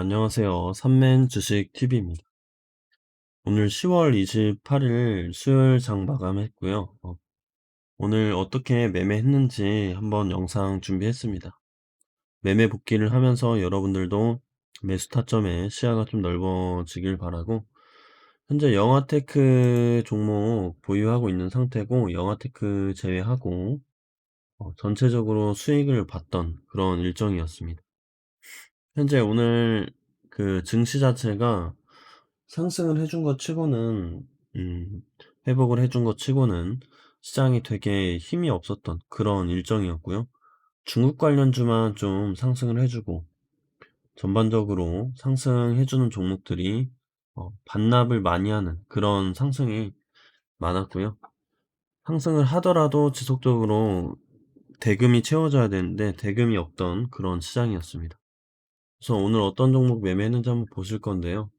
네, 안녕하세요. 삼맨 주식 TV입니다. 오늘 10월 28일 수요일 장 마감했고요. 어, 오늘 어떻게 매매했는지 한번 영상 준비했습니다. 매매 복귀를 하면서 여러분들도 매수 타점에 시야가 좀 넓어지길 바라고 현재 영화테크 종목 보유하고 있는 상태고 영화테크 제외하고 어, 전체적으로 수익을 봤던 그런 일정이었습니다. 현재 오늘 그 증시 자체가 상승을 해준 것 치고는 음 회복을 해준 것 치고는 시장이 되게 힘이 없었던 그런 일정이었고요. 중국 관련주만 좀 상승을 해 주고 전반적으로 상승해 주는 종목들이 어 반납을 많이 하는 그런 상승이 많았고요. 상승을 하더라도 지속적으로 대금이 채워져야 되는데 대금이 없던 그런 시장이었습니다. 그래서 오늘 어떤 종목 매매했는지 한번 보실 건데요.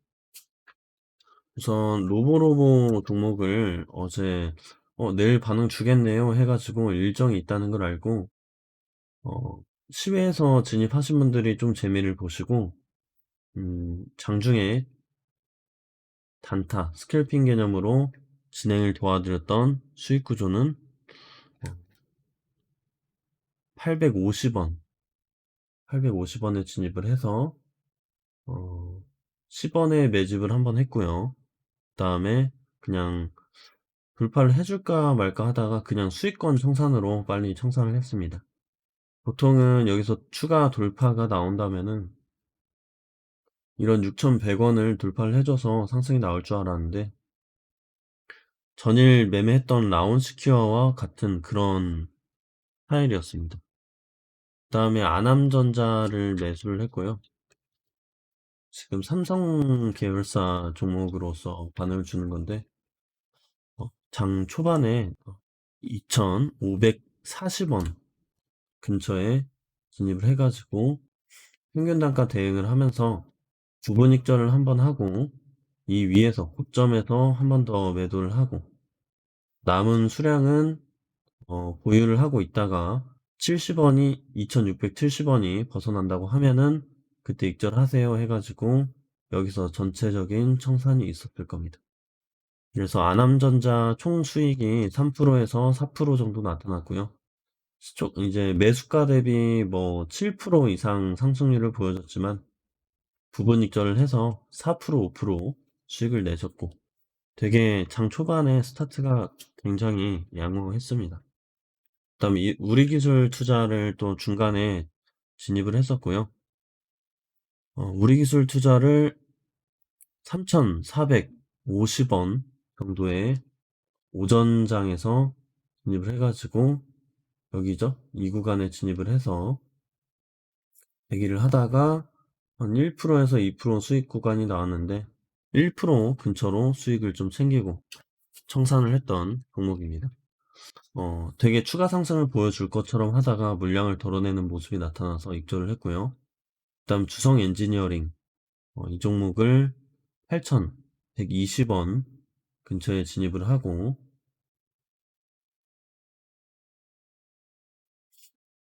우선 로보로보 종목을 어제 어 "내일 반응 주겠네요." 해 가지고 일정이 있다는 걸 알고 어 시외에서 진입하신 분들이 좀 재미를 보시고 음 장중에 단타 스캘핑 개념으로 진행을 도와드렸던 수익 구조는 어850 원, 850 원에 진입을 해서 어 10 원에 매집을 한번 했고요. 그 다음에 그냥 돌파를 해 줄까 말까 하다가 그냥 수익권 청산으로 빨리 청산을 했습니다. 보통은 여기서 추가 돌파가 나온다면은 이런 6,100 원을 돌파를 해 줘서 상승이 나올 줄 알았는데 전일 매매했던 라온스퀘어와 같은 그런 스타일이었습니다. 그다음에 아남전자를 매수를 했고요. 지금 삼성 계열사 종목으로서 반응을 주는 건데 어 장 초반에 어2,540원 근처에 진입을 해 가지고 평균 단가 대응을 하면서 부분 익절을 한번 하고 이 위에서 고점에서 한 번 더 매도를 하고 남은 수량은 어 보유를 하고 있다가 70 원이 2,670 원이 벗어난다고 하면은 그때 익절하세요 해 가지고 여기서 전체적인 청산이 있었을 겁니다. 그래서 아남전자 총 수익이 3% 에서 4% 정도 나타났고요. 쪽 이제 매수가 대비 뭐 7% 이상 상승률을 보여줬지만 부분 익절을 해서 4% 5% 수익을 내셨고 되게 장 초반에 스타트가 굉장히 양호했습니다. 그다음에 이 우리 기술 투자를 또 중간에 진입을 했었고요. 어 우리 기술 투자를 3,450원 정도의 오전장에서 진입을 해 가지고 여기죠. 이 구간에 진입을 해서 대기를 하다가 한 1% 에서 2% 수익 구간이 나왔는데 1% 근처로 수익을 좀 챙기고 청산을 했던 종목입니다. 어 되게 추가 상승을 보여줄 것처럼 하다가 물량을 덜어내는 모습이 나타나서 익절을 했고요. 그다음 주성 엔지니어링 어 이 종목을 8,120원 근처에 진입을 하고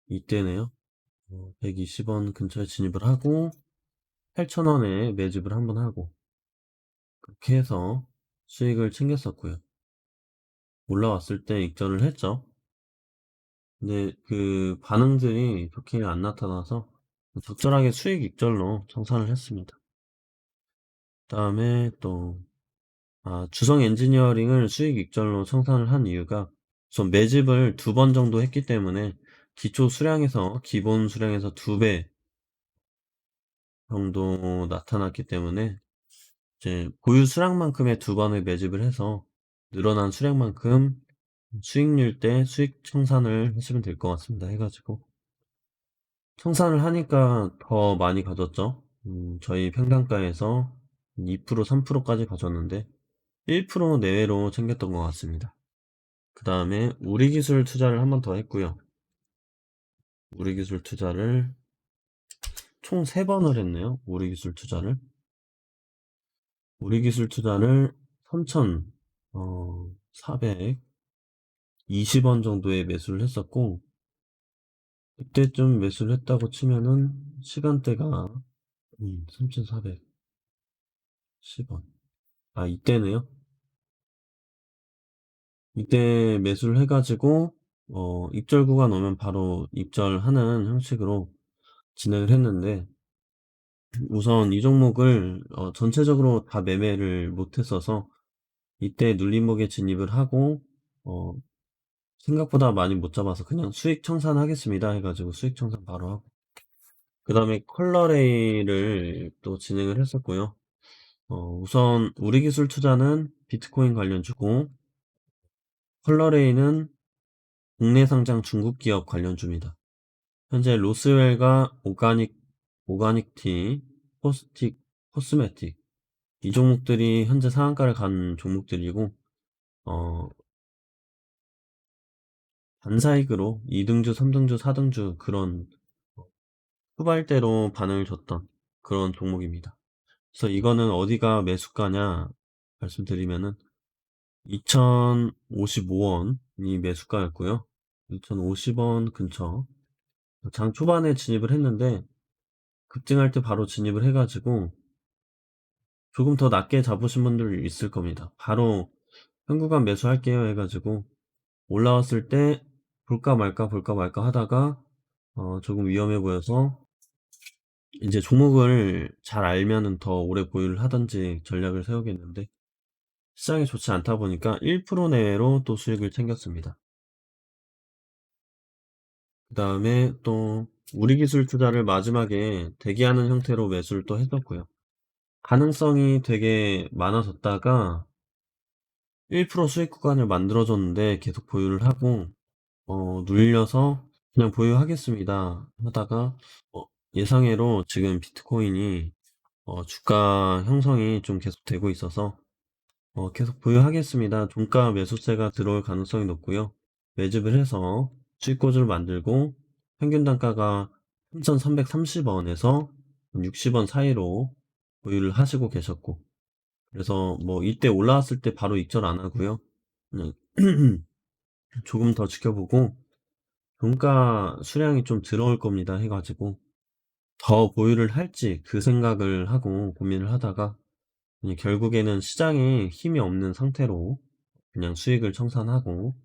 이때네요. 어 120원 근처에 진입을 하고 8,000 원에 매집을 한번 하고 그렇게 해서 수익을 챙겼었고요. 올라왔을 때 익절을 했죠. 근데 그 반응들이 좋게 안 나타나서 적절하게 수익 익절로 청산을 했습니다. 그다음에 또 아 주성 엔지니어링을 수익 익절로 청산을 한 이유가 우선 매집을 2번 정도 했기 때문에 기초 수량에서 기본 수량에서 2배 정도 나타났기 때문에 이제 보유 수량만큼의 2 번을 매집을 해서 늘어난 수량만큼 수익률 때 수익 청산을 하시면 될 것 같습니다 해 가지고. 청산을 하니까 더 많이 가졌죠. 음 저희 평단가에서 2% 3% 까지 가졌는데 1% 내외로 챙겼던 것 같습니다. 그 다음에 우리 기술 투자를 한 번 더 했고요. 우리 기술 투자를 총 3 번을 했네요. 우리 기술 투자를. 우리 기술 투자를 3,000 어 420원 정도에 매수를 했었고 그때쯤 매수를 했다고 치면은 시간대가 음, 3,410원. 아, 이때네요? 이때 매수를 해가지고, 어, 입절 구간 오면 바로 입절하는 형식으로 진행을 했는데, 우선 이 종목을, 어, 전체적으로 다 매매를 못했어서, 이때 눌림목에 진입을 하고, 어, 생각보다 많이 못 잡아서 그냥 수익 청산 하겠습니다 해가지고 수익 청산 바로 하고. 그 다음에 컬러레이를 또 진행을 했었고요. 어, 우선 우리 기술 투자는 비트코인 관련 주고 컬러레이는 국내 상장 중국 기업 관련 주입니다. 현재 로스웰과 오가닉 오가닉티 포스틱 코스메틱 이 종목들이 현재 상한가를 간 종목들이고 어, 반사익으로 2등주, 3등주, 4등주 그런 후발대로 반응을 줬던 그런 종목입니다. 그래서 이거는 어디가 매수가냐 말씀드리면은 2055원이 매수가였고요. 2050원 근처 장 초반에 진입을 했는데 급증할 때 바로 진입을 해가지고 조금 더 낮게 잡으신 분들 있을 겁니다. 바로 현구간 매수할게요 해가지고 올라왔을 때 볼까 말까 볼까 말까 하다가 어 조금 위험해 보여서 이제 종목을 잘 알면은 더 오래 보유를 하든지 전략을 세우겠는데 시장이 좋지 않다 보니까 1% 내외로 또 수익을 챙겼습니다. 그 다음에 또 우리 기술 투자를 마지막에 대기하는 형태로 매수를 또 했었고요. 가능성이 되게 많아졌다가 1% 수익 구간을 만들어줬는데 계속 보유를 하고 어, 눌려서 그냥 보유하겠습니다 하다가 어, 예상외로 지금 비트코인이 어, 주가 형성이 좀 계속되고 있어서 어, 계속 보유하겠습니다. 종가 매수세가 들어올 가능성이 높고요. 매집을 해서 수익고지를 만들고 평균 단가가 3,330원에서 60원 사이로 보유를 하시고 계셨고 그래서 뭐 이때 올라왔을 때 바로 입절 안 하고요. 그냥 조금 더 지켜보고 종가 수량이 좀 들어올 겁니다 해가지고 더 보유를 할지 그 생각을 하고 고민을 하다가 결국에는 시장에 힘이 없는 상태로 그냥 수익을 청산하고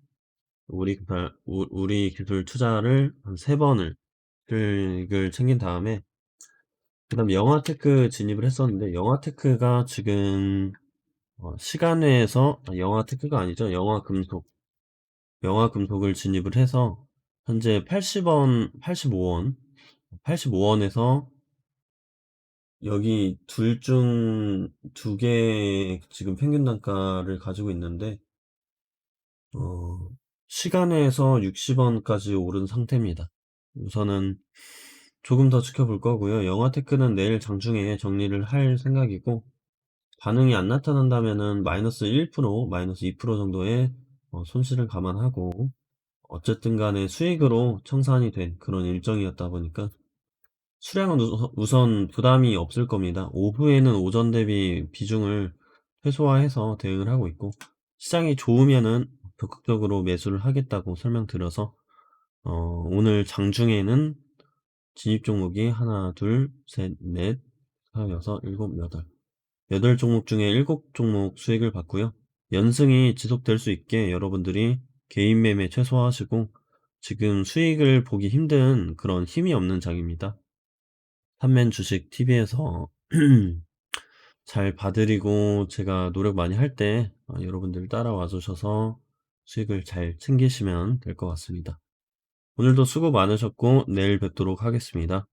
우리 우리 기술 투자를 한 세 번을 수익을 챙긴 다음에 그 다음 영화테크 진입을 했었는데 영화테크가 지금 어, 시간외에서 아, 영화테크가 아니죠 영화금속 영화금속을 진입을 해서 현재 80원 85원 85원에서 여기 둘 중 두 개 지금 평균 단가를 가지고 있는데 어, 시간에서 60원까지 오른 상태입니다. 우선은 조금 더 지켜볼 거고요. 영화 테크는 내일 장중에 정리를 할 생각이고 반응이 안 나타난다면은 마이너스 1% 마이너스 2% 정도의 어, 손실을 감안하고 어쨌든 간에 수익으로 청산이 된 그런 일정이었다 보니까 수량은 우선 부담이 없을 겁니다. 오후에는 오전 대비 비중을 최소화해서 대응을 하고 있고 시장이 좋으면은 적극적으로 매수를 하겠다고 설명드려서 어, 오늘 장중에는 진입 종목이 하나, 둘, 셋, 넷, 다, 여섯, 일곱, 여덟 여덟 종목 중에 일곱 종목 수익을 봤고요. 연승이 지속될 수 있게 여러분들이 개인 매매 최소화하시고 지금 수익을 보기 힘든 그런 힘이 없는 장입니다. 삼맨 주식 TV에서 잘 봐드리고 제가 노력 많이 할때 어, 여러분들 따라와 주셔서 수익을 잘 챙기시면 될 것 같습니다. 오늘도 수고 많으셨고 내일 뵙도록 하겠습니다.